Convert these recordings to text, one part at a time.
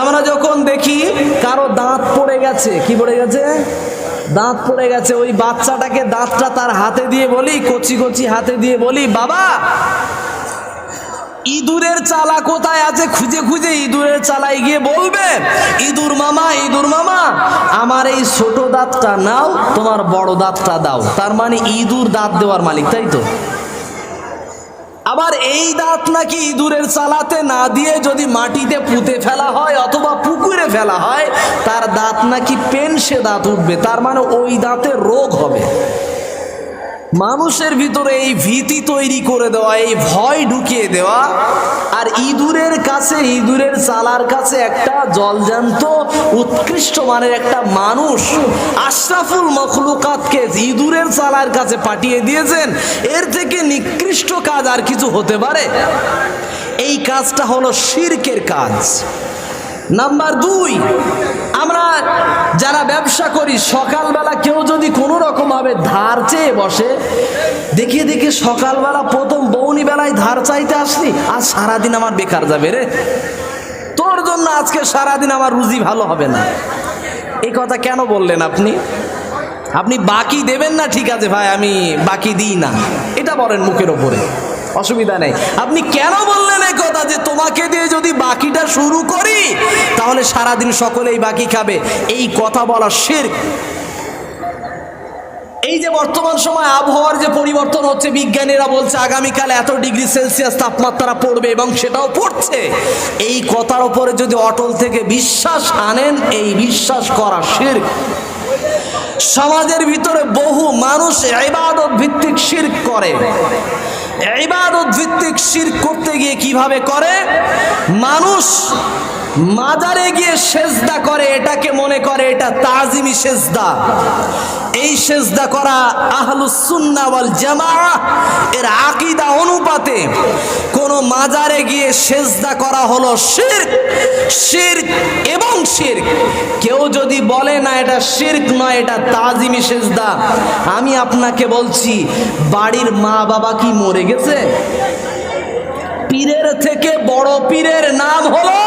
আমরা যখন দেখি কারও দাঁত পড়ে গেছে, কি পড়ে গেছে? দাঁত পড়ে গেছে, ওই বাচ্চাটাকে দাঁতটা তার হাতে দিয়ে বলি, কচি কচি হাতে দিয়ে বলি, বাবা, ইঁদুরের চালা কোথায় আছে? খুঁজে খুঁজে ইঁদুরের চালায় গিয়ে বলবে, ইঁদুর মামা ইঁদুর মামা, আমার এই ছোট দাঁতটা নাও, তোমার বড় দাঁতটা দাও। তার মানে ইঁদুর দাঁত দেওয়ার মালিক, তাই তো? আবার এই দাঁত নাকি ইঁদুরের চালাতে না দিয়ে যদি মাটিতে পুঁতে ফেলা হয় অথবা পুকুরে ফেলা হয়, তার দাঁত নাকি পেনসে দাঁত উঠবে, তার মানে ওই দাঁতে রোগ হবে। মানুষের ভিতরে এই ভীতি তৈরি করে দেওয়া, এই ভয় ঢুকিয়ে দেওয়া, আর ইঁদুরের কাছে, ইঁদুরের চালার কাছে একটা জলজান্ত উৎকৃষ্ট মানের একটা মানুষ আশরাফুল মখলুকাতকে ইঁদুরের চালার কাছে পাঠিয়ে দিয়েছেন। এর থেকে নিকৃষ্ট কাজ আর কিছু হতে পারে? এই কাজটা হলো শিরকের কাজ। নাম্বার দুই আমরা যারা ব্যবসা করি, সকালবেলা কেউ যদি কোনো রকমভাবে ধার চেয়ে বসে, দেখিয়ে দেখে সকালবেলা প্রথম বৌনি বেলায় ধার চাইতে আসলি, আর সারাদিন আমার বেকার যাবে রে। তোর জন্য আজকে সারাদিন আমার রুজি ভালো হবে না। এই কথা কেন বললেন আপনি? আপনি বাকি দেবেন না? ঠিক আছে ভাই, আমি বাকি দিই না। এটা বলেন মুখের ওপরে। অসুবিধা নেই। আপনি কেন বললেন এই কথা যে তোমাকে দিয়ে যদি বাকিটা শুরু করি, তাহলে সারাদিন সকলেই বাকি খাবে? এই কথা বলা শের। এই যে বর্তমান সময় আবহাওয়ার যে পরিবর্তন হচ্ছে, বিজ্ঞানীরা বলছে আগামীকাল এত ডিগ্রি সেলসিয়াস তাপমাত্রা পড়বে এবং সেটাও পড়ছে। এই কথার ওপরে যদি অটল থেকে বিশ্বাস আনেন, এই বিশ্বাস করা শির। সমাজের ভিতরে বহু মানুষ ইবাদত ভিত্তিক শিরক করে। ইবাদত ভিত্তিক শির করতে গিয়ে কীভাবে করে? মানুষ মাজারে গিয়ে সেজদা করে, এটাকে মনে করে এটা তাজিমি সেজদা। এই সেজদা করা আহলুস সুন্নাহ ওয়াল জামাআহ এর আকিদা অনুপাতে কোন মাজারে গিয়ে সেজদা করা হলো শিরক শিরক এবং শিরক। কেউ যদি বলে, না, এটা শিরক নয়, এটা তাজিমি সেজদা। আমি আপনাকে বলছি, বাড়ির মা বাবা কি মরে গেছে? পীরের থেকে বড় পীরের নাম হলো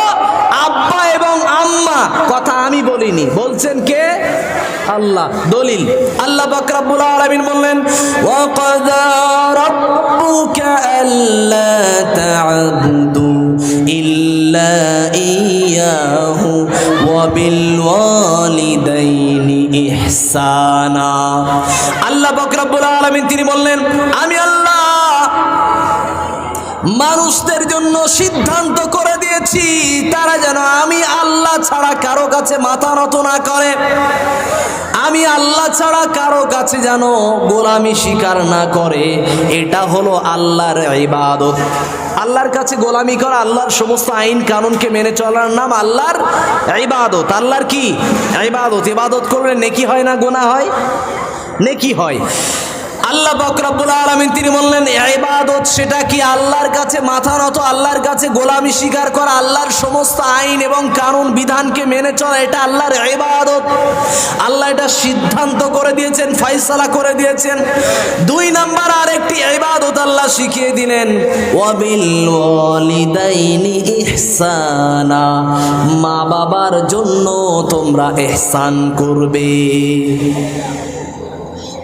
আব্বা এবং আম্মা, কথা আমি বলিনি। বলছেন কে? আল্লাহ, দলিল। আল্লাহ বাকরাবুল আলামিন বললেন ইয়াহু ওয়া বিল ওয়ালিদাইনি ইহসানা। আল্লাহ বাকরাবুল আলামিন তিনি বললেন, আমি আল্লাহ মানুষদের জন্য সিদ্ধান্ত করে দিয়েছি তারা যেন আমি আল্লাহ ছাড়া কারও কাছে মাথা নত না করে। আমি আল্লাহ ছাড়া কারও কাছে যেন গোলামি স্বীকার না করে। এটা হলো আল্লাহর ইবাদত। আল্লাহর কাছে গোলামি করা আল্লাহর সমস্ত আইন কানুনকে মেনে চলার নাম আল্লাহর ইবাদত। আল্লাহর কি? ইবাদত। ইবাদত করলে নেকি হয় না গোনা হয়? নেকি হয়। আল্লাহ বকরাবুল আলমিন তিনি বললেন ইবাদত সেটা কি আল্লাহর কাছে মাথা নত, আল্লাহর কাছে গোলামি স্বীকার করা, আল্লাহর সমস্ত আইন এবং কানুন বিধানকে মেনে চলা, এটা আল্লাহর ইবাদত? আল্লাহ এটা সিদ্ধান্ত করে দিয়েছেন, ফয়সালা করে দিয়েছেন। দুই নাম্বার আরেকটি ইবাদত আল্লাহ শিখিয়ে দিলেন ইহসানা মা বাবার জন্য তোমরা ইহসান করবে।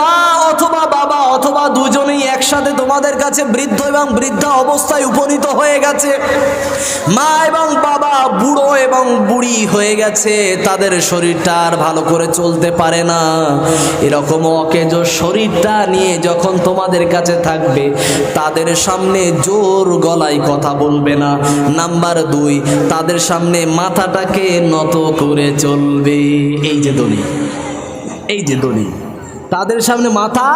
মা অথবা বাবা অথবা দুজনেই একসাথে তোমাদের কাছে বৃদ্ধ এবং বৃদ্ধা অবস্থায় উপনীত হয়ে গেছে। মা এবং বাবা বুড়ো এবং বুড়ি হয়ে গেছে। তাদের শরীরটা আর ভালো করে চলতে পারে না। এরকম অকেজ শরীরটা নিয়ে যখন তোমাদের কাছে থাকবে, তাদের সামনে জোর গলায় কথা বলবে না। নাম্বার দুই, তাদের সামনে মাথাটাকে নত করে চলবে। এই যে দলিল, এই যে দলিল। তাদের সামনে মাথা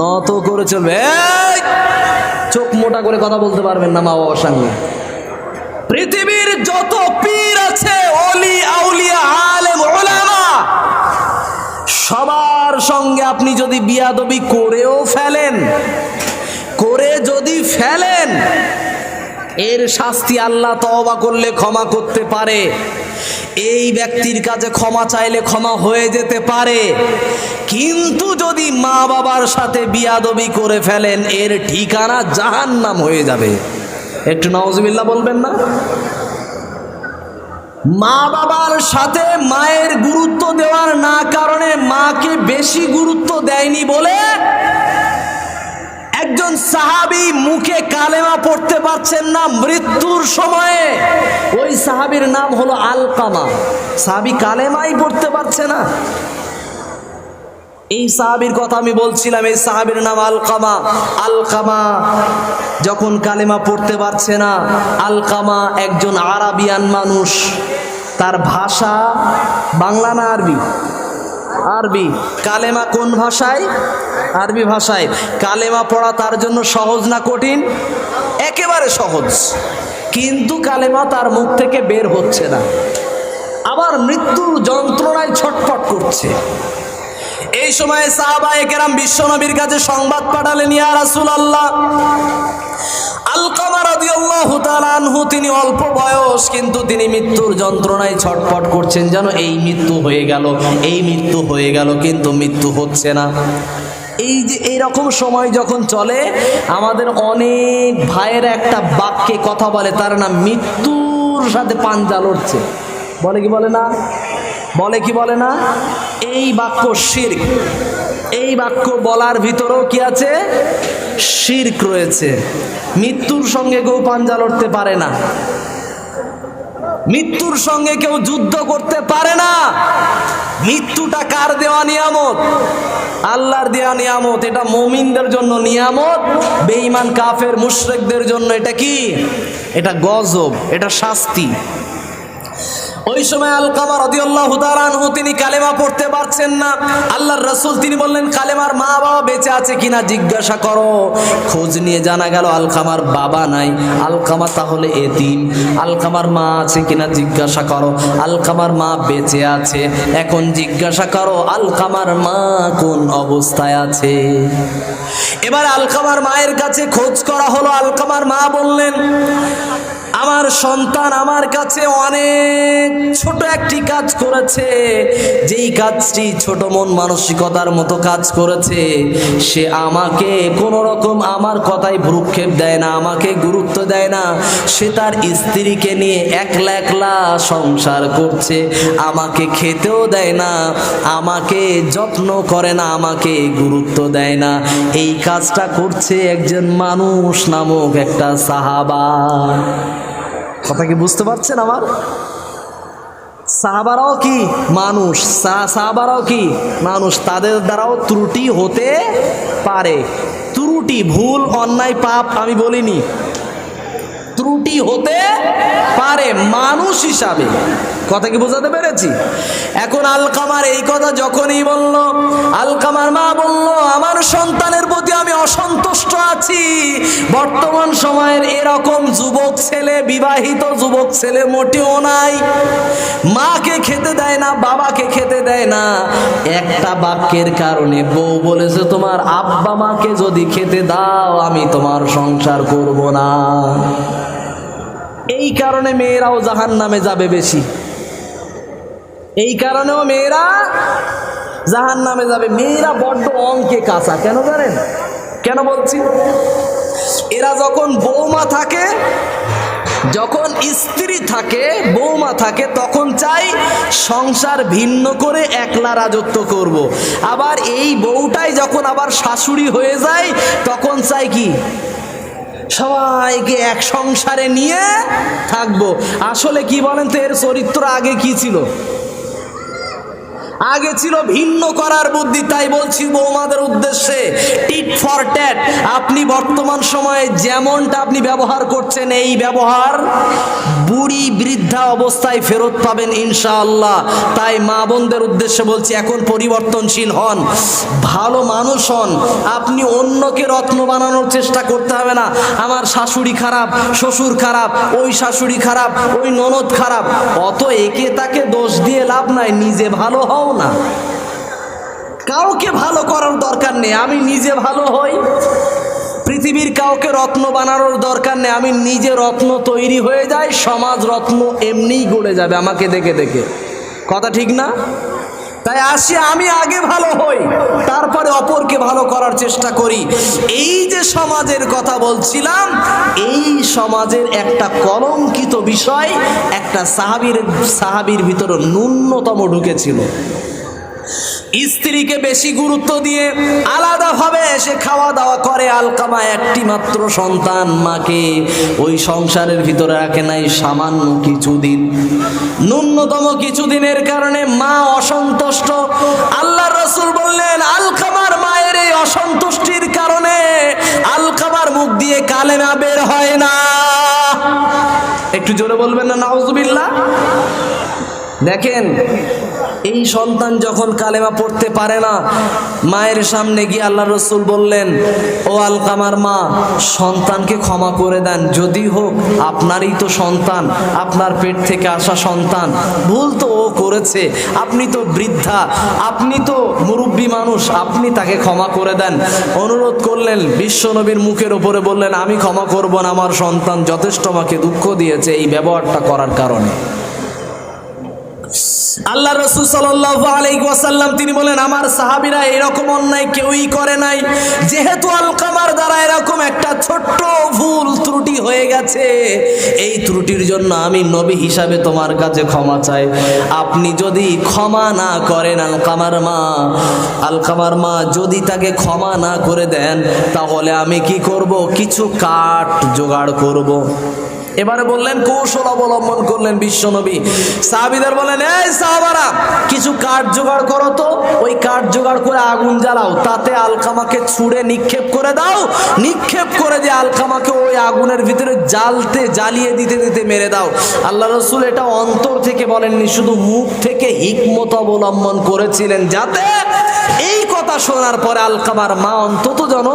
নত করে চলবে! চোখ মোটা করে কথা বলতে পারবেন না মা বাবার সামনে পৃথিবীর যত পীর আছে, অলি, আউলিয়া, আলেম, ওলামা, সবার সঙ্গে আপনি যদি বিয়াদবি করেও ফেলেন, করে যদি ফেলেন এর শাস্তি আল্লাহ তওবা করলে ক্ষমা করতে পারে। এই ব্যক্তির কাছে ক্ষমা চাইলে ক্ষমা হয়ে যেতে পারে। কিন্তু যদি মা বাবার সাথে বিয়াদবি করে ফেলেন, এর ঠিকানা জাহান নাম হয়ে যাবে। একটু নওয়াজবিল্লাহ বলবেন না? মা বাবার সাথে মায়ের গুরুত্ব দেওয়ার না কারণে মাকে বেশি গুরুত্ব দেয়নি বলে একজন সাহাবি মুখে কালেমা পড়তে পারছেন না মৃত্যুর সময়ে। ওই সাহাবির নাম হলো আলকামা। সাহাবি কালেমাই পড়তে পারছে না। এই সাহাবির কথা আমি বলছিলাম, এই সাহাবির নাম আলকামা। আলকামা যখন কালেমা পড়তে পারছে না, আলকামা একজন আরাবিয়ান মানুষ। তার ভাষা বাংলা না আরবি? আরবি। কালেমা কোন ভাষায়? আরবি ভাষায়। কালেমা পড়া তার জন্য সহজ না কঠিন? একেবারে সহজ। কিন্তু কালেমা তার মুখ থেকে বের হচ্ছে না। আবার মৃত্যুর যন্ত্রণায় ছটফট করছে। এই সময় সাহাবা একেরাম বিশ্বনবীর কাছে সংবাদ পাঠালেন, ইয়া রাসূল তিনি অল্প বয়স, কিন্তু তিনি মৃত্যুর যন্ত্রণায় ছটফট করছেন যেন এই মৃত্যু হয়ে গেল, এই মৃত্যু হয়ে গেল, কিন্তু মৃত্যু হচ্ছে না। এই যে এইরকম সময় যখন চলে, আমাদের অনেক ভাইয়ের একটা বাক্যে কথা বলে, তার নাম মৃত্যুর সাথে পাঞ্জা লড়ছে। বলে কি বলে না? বলে কি বলে না? এই বাক্য শির্ক। এই বাক্য বলার ভিতরেও কি আছে? শির্ক রয়েছে। মৃত্যুর সঙ্গে কেউ পাঞ্জা লড়তে পারে না। মৃত্যুর সঙ্গে কেউ যুদ্ধ করতে পারে না। মৃত্যুটা কার দেওয়া নিয়ামত? আল্লাহর দেওয়া নিয়ামত। এটা মমিনদের জন্য নিয়ামত, বেঈমান কাফের মুশরিকদের জন্য। এটা কি? এটা গজব, এটা শাস্তি। ওই সময় আলকামা রদিয়াল্লাহু তাআলা আনহু তিনি কালেমা পড়তে পারছেন না। আল্লাহর রাসূল তিনি বললেন, কালেমার মা বাবা বেঁচে আছে কিনা জিজ্ঞাসা করো। খোঁজ নিয়ে জানা গেল, আলকামার বাবা নাই। আলকামা তাহলে এতিম। আলকামার মা আছে কিনা জিজ্ঞাসা করো। আলকামার মা বেঁচে আছে। এখন জিজ্ঞাসা করো, আলকামার মা কোন অবস্থায় আছে? এবার আলকামার মায়ের কাছে খোঁজ করা হলো। আলকামার মা বললেন আমার সন্তান আমার কাছে অনেক ছোট একটি কাজ করেছে। যেই কাজটি ছোট মন মানসিকতার মতো কাজ করেছে, সে আমাকে কোনো রকম আমার কথায় ভ্রুক্ষেপ দেয় না, আমাকে গুরুত্ব দেয় না। সে তার স্ত্রীকে নিয়ে একলা একলা সংসার করছে, আমাকে খেতেও দেয় না, আমাকে যত্ন করে না, আমাকে গুরুত্ব দেয় না। এই কাজটা করছে একজন মানুষ নামক একটা সাহাবা। কথা কি বুঝতে পারছেন আমার? সাহাবারাও কি মানুষ? সাহাবারাও কি মানুষ? তাদের দ্বারাও ত্রুটি হতে পারে। ত্রুটি, ভুল, অন্যায়, পাপ আমি বলিনি। ত্রুটি হতে পারে মানুষ হিসাবে। কথা কি বোঝাতে পেরেছি? এখন আলকামার এই কথা যখনই বলল, আলকামার মা বলল, আমার সন্তানের প্রতি আমি অসন্তুষ্ট আছি। বর্তমান সময়ের এরকম যুবক ছেলে, বিবাহিত যুবক ছেলে মোটেও নাই। মাকে খেতে দেয় না, বাবাকে খেতে দেয় না। একটা বাক্যের কারণে বউ বলেছে, তোমার আব্বা মাকে যদি খেতে দাও, আমি তোমার সংসার করব না। এই কারণে মেয়েরাও জাহান নামে যাবে বেশি। এই কারণেও মেয়েরা জাহান নামে যাবে। মেয়েরা বড্ড অঙ্কে কাঁচা, কেন জানেন? কেন বলছি? এরা যখন বৌমা থাকে, যখন স্ত্রী থাকে, বৌমা থাকে, তখন চাই সংসার ভিন্ন করে একলা রাজত্ব করব। আবার এই বউটাই যখন আবার শাশুড়ি হয়ে যায়, তখন চাই কি? সবাইকে এক সংসারে নিয়ে থাকব। আসলে কি বলেন তো, এর চরিত্র আগে কি ছিল? আগে ছিল ভিন্ন করার বুদ্ধি, তাই বলছি বৌমাদের উদ্দেশ্যে টিট ফর ট্যাট। আপনি বর্তমান সময়ে যেমনটা আপনি ব্যবহার করছেন এই ব্যবহার, বুড়ি বৃদ্ধা অবস্থায় ফেরত পাবেন ইনশাআল্লাহ। তাই মা বোনদের উদ্দেশ্যে বলছি, এখন পরিবর্তনশীল হন, ভালো মানুষ হন। আপনি অন্যকে রত্ন বানানোর চেষ্টা করতে হবে না। আমার শাশুড়ি খারাপ, শ্বশুর খারাপ, ওই শাশুড়ি খারাপ, ওই ননদ খারাপ। অত একে তাকে দোষ দিয়ে লাভ নাই, নিজে ভালো হও না। কাউকে ভালো করার দরকার নেই, আমি নিজে ভালো হই। পৃথিবীর কাউকে রত্ন বানানোর দরকার নেই, আমি নিজে রত্ন তৈরি হয়ে যাই, সমাজ রত্ন এমনিই গড়ে যাবে, আমাকে দেখে দেখে। কথা ঠিক না? তাই আসি, আমি আগে ভালো হই। তারপরে অপরকে ভালো করার চেষ্টা করি। এই যে সমাজের কথা বলছিলাম, এই সমাজের একটা কলঙ্কিত বিষয়, একটা সাহাবির সাহাবির ভিতরে ন্যূনতম ঢুকেছিল। স্ত্রীকে বেশি গুরুত্ব দিয়ে আলাদাভাবে এসে খাওয়া দাওয়া করে আলকামা একটি মাত্র সন্তান, মাকে ওই সংসারের ভিতরে রাখে নাই সামান্য কিছুদিন। ন্যূনতম কিছুদিনের কারণে মা অসন্তুষ্ট। আল্লাহ রসুল বললেন, আলকামার মায়ের এই অসন্তুষ্টির কারণে আলকামার মুখ দিয়ে কালেমা বের হয় না। একটু জোরে বলবেন না, নাউজুবিল্লাহ? দেখেন, এই সন্তান যখন কালেমা পড়তে পারে না, মায়ের সামনে গিয়ে আল্লাহ রসুল বললেন, ও আলকামার মা, সন্তানকে ক্ষমা করে দেন। যদি হোক, আপনারই তো সন্তান, আপনার পেট থেকে আসা সন্তান। ভুল তো ও করেছে, আপনি তো বৃদ্ধা, আপনি তো মুরব্বী মানুষ, আপনি তাকে ক্ষমা করে দেন। অনুরোধ করলেন বিশ্বনবীর মুখের ওপরে বললেন, আমি ক্ষমা করব না, আমার সন্তান যথেষ্ট আমাকে দুঃখ দিয়েছে এই ব্যবহারটা করার কারণে। আল্লাহ রসুল সাল্লাম তিনি বলেন, আমার সাহাবিরা এরকম অন্যায় কেউই করে নাই। যেহেতু আলকামার দ্বারা এরকম একটা ছোট্ট ভুল ত্রুটি হয়ে গেছে, এই ত্রুটির জন্য আমি নবী হিসাবে তোমার কাছে ক্ষমা চাই। আপনি যদি ক্ষমা না করেন আলকামার মা আলকামার মা যদি তাকে ক্ষমা না করে দেন, তাহলে আমি কি করব? কিছু কাঠ জোগাড় করব। এবারে বললেন, কৌশল অবলম্বন করলেন বিশ্বনবী। সাহাবিদের বলেন এই সাহাবারা, কিছু কাঠ জোগাড় করো তো। ওই কাঠ জোগাড় করে আগুন জ্বালাও। তাতে আলকামাকে ছুঁড়ে নিক্ষেপ করে দাও। নিক্ষেপ করে দিয়ে আলকামাকে ওই আগুনের ভিতরে জ্বালতে, জ্বালিয়ে দিতে দিতে মেরে দাও। আল্লাহ রসুল এটা অন্তর থেকে বলেননি, শুধু মুখ থেকে হিকমত অবলম্বন করেছিলেন যাতে এই কথা শোনার পরে আলকামার মা অন্তত যেন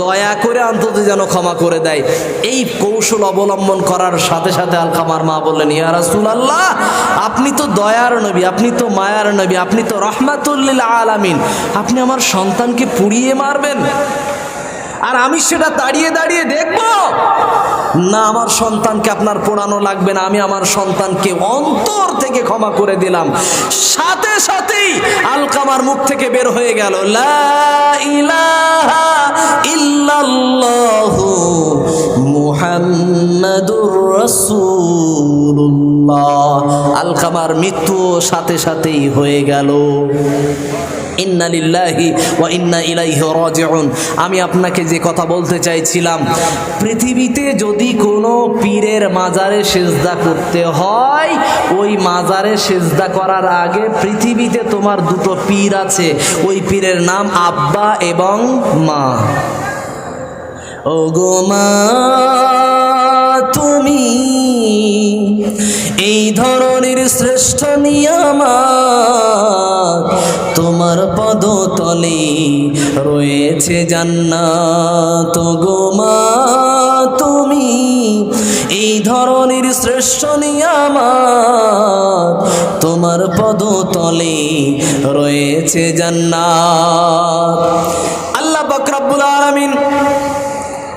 দয়া করে অন্তত যেন ক্ষমা করে দেয়। এই কৌশল অবলম্বন করার সাথে সাথে আলকামার মা বললেন, ইয়া রাসুল আল্লাহ আপনি তো দয়ার নবী, আপনি তো মায়ার নবী, আপনি তো রহমাতুল্লিল আলামিন। আপনি আমার সন্তানকে পুড়িয়ে মারবেন? আর আমি সেটা দাঁড়িয়ে দাঁড়িয়ে দেখব? না, আমার সন্তানকে আপনার পোড়ানো লাগবে না। আমি আমার সন্তানকে অন্তর থেকে ক্ষমা করে দিলাম। সাথে সাথেই আলকামার মুখ থেকে বের হয়ে গেল। আলকামার মৃত্যু সাথে সাথেই হয়ে গেল। ইন্না লিল্লাহি ওয়া ইন্না ইলাইহি রাজিউন আমি আপনাকে যে কথা বলতে চাইছিলাম, পৃথিবীতে যদি কোনো পীরের মাজারে সেজদা করতে হয়, ওই মাজারে সেজদা করার আগে পৃথিবীতে তোমার দুটো পীর আছে, ওই পীরের নাম আব্বা এবং মা। ও গো মা, তুমি এই ধরনের শ্রেষ্ঠ নিয়ামাত তোমার পদতলে রয়েছে জান্নাত। গো মা, তুমি এই ধরনের শ্রেষ্ঠ নিয়ামাত তোমার পদতলে রয়েছে জান্নাত। আল্লাহ বকরাবুল আলামিন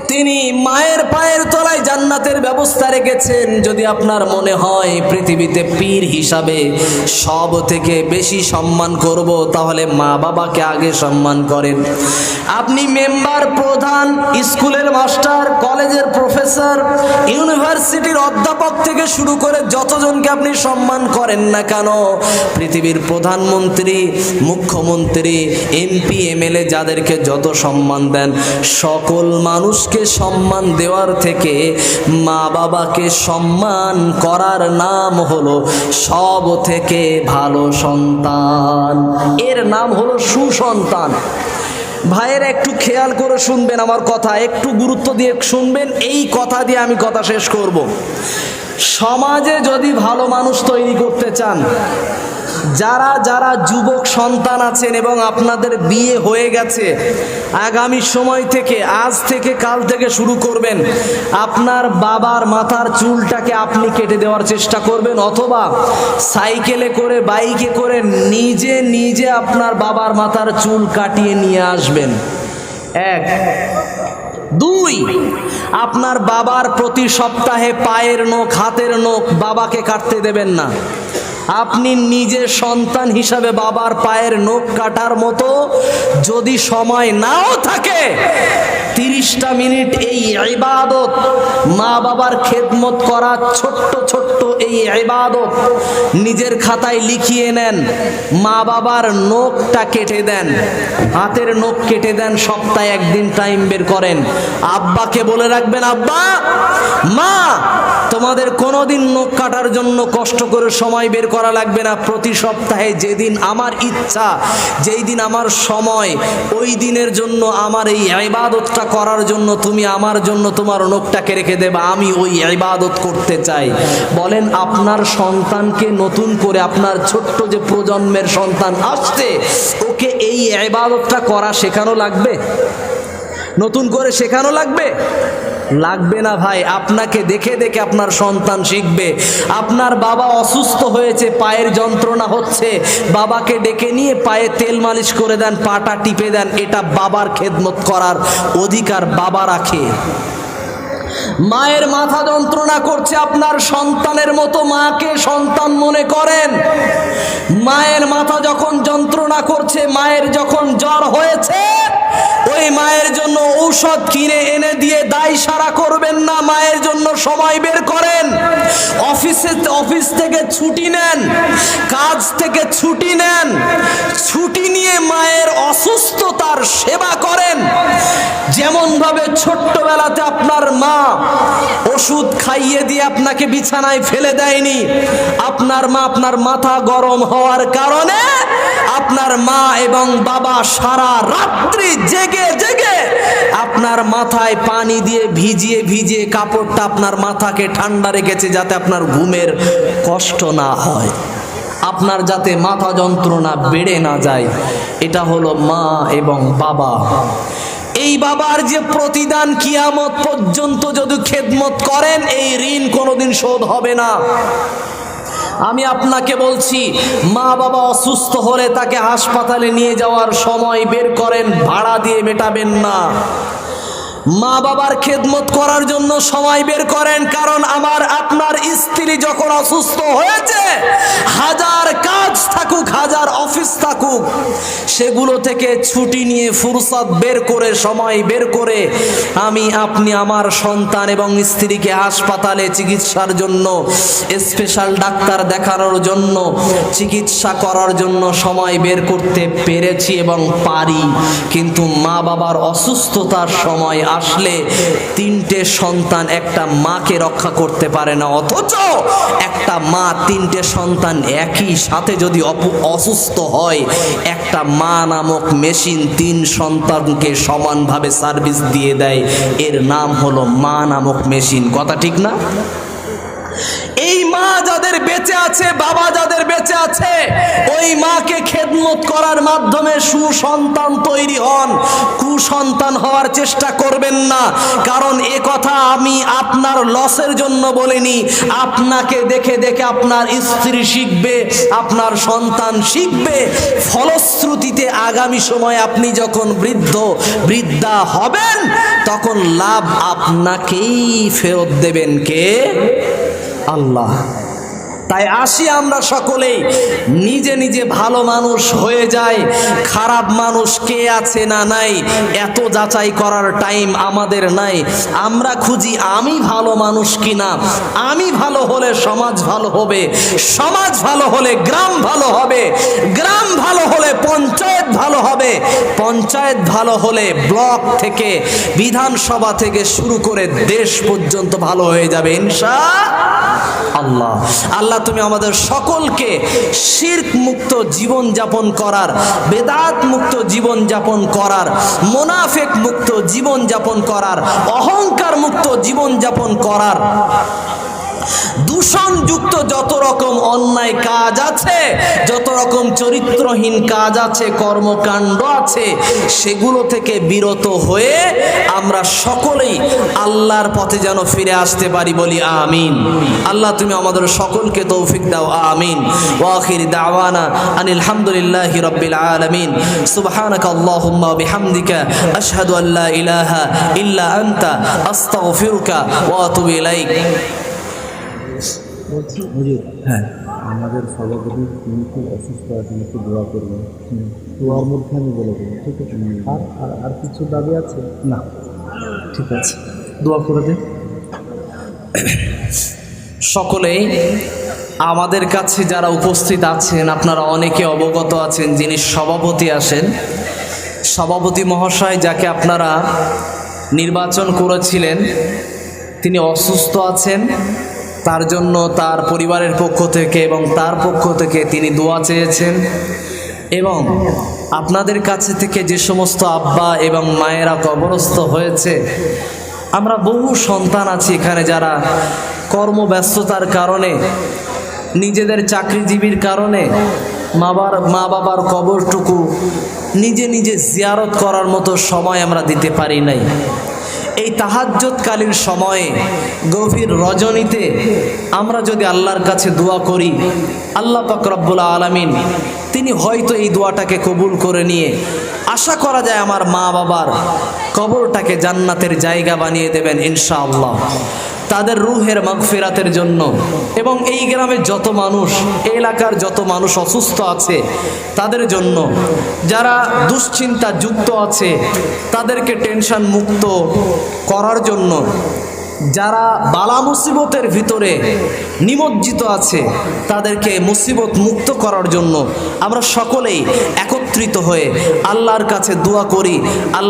তিনি মায়ের পায়ের তলায় জান্নাতের ব্যবস্থা রেখেছেন। যদি আপনার মনে হয় পৃথিবীতে পীর হিসাবে সব থেকে বেশি সম্মান করব, তাহলে মা বাবাকে আগে সম্মান করেন। আপনি মেম্বার, প্রধান, স্কুলের মাস্টার, কলেজের প্রফেসর, ইউনিভার্সিটির অধ্যাপক থেকে শুরু করে যতজনকে আপনি সম্মান করেন না কেন, পৃথিবীর প্রধানমন্ত্রী, মুখ্যমন্ত্রী, এমপি, এমএলএ যাদেরকে যত সম্মান দেন, সকল মানুষকে সম্মান দেওয়ার থেকে মা বাবাকে সম্মান করার নাম হলো সব থেকে ভালো সন্তান। এর নাম হলো সুসন্তান। ভাইয়ের, একটু খেয়াল করে শুনবেন আমার কথা, একটু গুরুত্ব দিয়ে শুনবেন, এই কথা দিয়ে আমি কথা শেষ করব। সমাজে যদি ভালো মানুষ তৈরি করতে চান, যারা যারা যুবক সন্তান আছেন এবং আপনাদের বিয়ে হয়ে গেছে, আগামী সময় থেকে, আজ থেকে, কাল থেকে শুরু করবেন, আপনার বাবার মাথার চুলটাকে আপনি কেটে দেওয়ার চেষ্টা করবেন, অথবা সাইকেলে করে, বাইকে করে নিজে নিজে আপনার বাবার মাথার চুল কাটিয়ে নিয়ে আসবেন। এক দুই আপনার বাবার প্রতি সপ্তাহে পায়ের নখ হাতের নখ বাবাকে কাটতে দেবেন না। আপনি নিজে সন্তান হিসাবে বাবার পায়ের নখ কাটার মতো যদি সময় নাও থাকে, তিরিশটা মিনিট এই ইবাদত মা বাবার খেদমত করা ছোট্ট ছোট্ট এই ইবাদত নিজের খাতায় লিখিয়ে নেন মা বাবার নখটা কেটে দেন, হাতের নখ কেটে দেন, সপ্তাহে একদিন টাইম বের করেন। আব্বাকে বলে রাখবেন, আব্বা, মা, তোমাদের কোনোদিন নখ কাটার জন্য কষ্ট করে সময় বের করা লাগবে না। প্রতি সপ্তাহে যেদিন আমার ইচ্ছা যেই দিন আমার সময় ওই দিনের জন্য আমার এই ইবাদতটা করার জন্য তুমি আমার জন্য তোমার নখটাকে রেখে দেবা। আমি ওই ইবাদত করতে চাই। বলেন, আপনার সন্তানকে নতুন করে আপনার ছোট্ট যে প্রজন্মের সন্তান আসছে, ওকে এই ইবাদতটা করা শেখানো লাগবে? নতুন করে শেখানো লাগবে? লাগবে না ভাই, আপনাকে দেখে দেখে আপনার সন্তান শিখবে। আপনার বাবা অসুস্থ হয়েছে, পায়ের যন্ত্রণা হচ্ছে। বাবাকে ডেকে নিয়ে পায়ে তেল মালিশ করে দেন, পাটা টিপে দেন, এটা বাবার খেদমত করার অধিকার বাবা রাখে মায়ের মাথা যন্ত্রণা করছে আপনার সন্তানের মতো, মাকে সন্তান মনে করেন। মায়ের মাথা যখন যন্ত্রণা করছে, মায়ের যখন জ্বর হয়েছে ওই মায়ের জন্য ঔষধ কিনে এনে দিয়ে দায় সারা করবেন না, মায়ের জন্য সময় বের করেন। অফিসে, অফিস থেকে ছুটি নেন, কাজ থেকে ছুটি নেন, ছুটি নিয়ে মায়ের অসুস্থতার সেবা করেন। যেমন ভাবে ছোট্টবেলাতে আপনার মা ওষুধ খাইয়ে দিয়ে আপনাকে বিছানায় ফেলে দেয়নি, আপনার মা আপনার মাথা গরম হওয়ার কারণে আপনার মা এবং বাবা সারা রাত্রি জেগে জেগে। আপনার মাথায় পানি দিয়ে ভিজিয়ে ভিজিয়ে কাপড়টা আপনার মাথাকে ঠান্ডা রেখেছে যাতে আপনার ঘুমের কষ্ট না হয়। আপনার যাতে মাথা যন্ত্রণা বেড়ে না যায়। এটা হলো মা এবং বাবা। এই বাবার যে প্রতিদান কিয়ামত পর্যন্ত যদি খেদমত করেন, এই ঋণ কোনোদিন শোধ হবে না। আমি আপনাকে বলছি, মা বাবা অসুস্থ হলে তাকে হাসপাতালে নিয়ে যাওয়ার সময় বের করেন, ভাড়া দিয়ে মেটাবেন না। মা বাবার খেদমত করার জন্য সময় বের করেন, কারণ আমার আপনার স্ত্রী যখন অসুস্থ হয়েছে, হাজার সেগুলো থেকে ছুটি নিয়ে ফুরসত বের করে, সময় বের করে আমি আপনি আমার সন্তান এবং স্ত্রীকে হাসপাতালে চিকিৎসার জন্য, স্পেশাল ডাক্তার দেখানোর জন্য, চিকিৎসা করার জন্য সময় বের করতে পেরেছি এবং পারি। কিন্তু মা বাবার অসুস্থতার সময় আসলে তিনটে সন্তান একটা মাকে রক্ষা করতে পারে না। অথচ একটা মা তিনটে সন্তান একই সাথে যদি অসুস্থ হয়, একটা মা নামক মেশিন তিন সন্তানকে সমানভাবে সার্ভিস দিয়ে দেয়। এর নাম হলো মা নামক মেশিন। কথা ঠিক না? এই মা যাদের বেঁচে আছে, বাবা যাদের বেঁচে আছে, ওই মাকে খেদমত করার মাধ্যমে সুসন্তান তৈরি হন। কুসন্তান হওয়ার চেষ্টা করবেন না, কারণ এ কথা আমি আপনার লসের জন্য বলিনি। আপনাকে দেখে দেখে আপনার স্ত্রী শিখবে, আপনার সন্তান শিখবে। ফলশ্রুতিতে আগামী সময় আপনি যখন বৃদ্ধ, বৃদ্ধা হবেন, তখন লাভ আপনাকেই ফেরত দেবেন কে? আল্লাহ। তাই আসি আমরা সকলেই। নিজে নিজে ভালো মানুষ হয়ে যায় খারাপ মানুষ কে আছে না নাই? এত যাচাই করার টাইম আমাদের নাই। আমরা খুঁজি আমি ভালো মানুষ কিনা? আমি ভালো হলে সমাজ ভালো হবে। সমাজ ভালো হলে গ্রাম ভালো হবে। গ্রাম ভালো হলে পঞ্চায়েত ভালো হবে। পঞ্চায়েত ভালো হলে ব্লক থেকে, বিধানসভা থেকে শুরু করে দেশ পর্যন্ত ভালো হয়ে যাবে। ইনশা আল্লাহ। আল্লাহ তুমি আমাদের সকলকে শির্ক মুক্ত জীবন যাপন করার, বেদাত মুক্ত জীবন যাপন করার, মোনাফেক মুক্ত জীবন যাপন করার, অহংকার মুক্ত জীবন যাপন করার দূষণযুক্ত যত রকম অন্যায় কাজ আছে, যত রকম চরিত্রহীন কাজ আছে, কর্মকাণ্ড আছে, সেগুলো থেকে বিরত হয়ে আমরা সকলেই আল্লাহর পথে যেন ফিরে আসতে পারি বলি আমিন। আল্লাহ তুমি আমাদের সকলকে তৌফিক দাও, আমিন। ওয়াখির দাওয়ানা আনিল হামদুলিল্লাহি রাব্বিল আলামিন। সুবহানাকা আল্লাহুম্মা বিহামদিকা আশহাদু আল্লা ইলাহা ইল্লা আনতা, আস্তাগফিরুকা ওয়া আতুবু ইলাইক। বলছি হ্যাঁ। আমাদের সভাপতি তিনি খুব অসুস্থ আছেন একটু দোয়া করবেন। দোয়ার মধ্যে আমি বলে দেবো ঠিক আছে? আর আর আর কিছু দাবি আছে? না। ঠিক আছে। দোয়া করে দিন সকলেই আমাদের কাছে যারা উপস্থিত আছেন আপনারা অনেকে অবগত আছেন যিনি সভাপতি আসেন সভাপতি মহাশয় যাকে আপনারা নির্বাচন করেছিলেন তিনি অসুস্থ আছেন। তার জন্য তার পরিবারের পক্ষ থেকে এবং তার পক্ষ থেকে তিনি দোয়া চেয়েছেন। এবং আপনাদের কাছে থেকে যে সমস্ত আব্বা এবং মায়েরা কবরস্থ হয়েছে, আমরা বহু সন্তান আছি এখানে যারা কর্মব্যস্ততার কারণে, নিজেদের চাকরিজীবীর কারণে মাবার, মা বাবার কবরটুকু নিজে নিজে জিয়ারত করার মতো সময় আমরা দিতে পারি নাই। এই তাহাজ্জতকালীন সময়ে গভীর রজনীতে আমরা যদি আল্লাহর কাছে দোয়া করি, আল্লাহ পাক আলমিন আলামিন তিনি হয়তো এই দোয়াটাকে কবুল করে নিয়ে আশা করা যায় আমার মা বাবার কবরটাকে জান্নাতের জায়গা বানিয়ে দেবেন ইনশাআল্লাহ। তাদের রুহের মাগফিরাতের জন্য। এবং এই গ্রামের যত মানুষ এলাকার যত মানুষ অসুস্থ আছে, তাদের জন্য যারা দুশ্চিন্তা যুক্ত আছে, তাদেরকে টেনশন মুক্ত করার জন্য যারা বালা মুসিবতের ভিতরে নিমজ্জিত আছে, তাদেরকে মুসিবত মুক্ত করার জন্য আমরা সকলেই একত্রিত হয়ে আল্লাহর কাছে দোয়া করি। আল্লাহ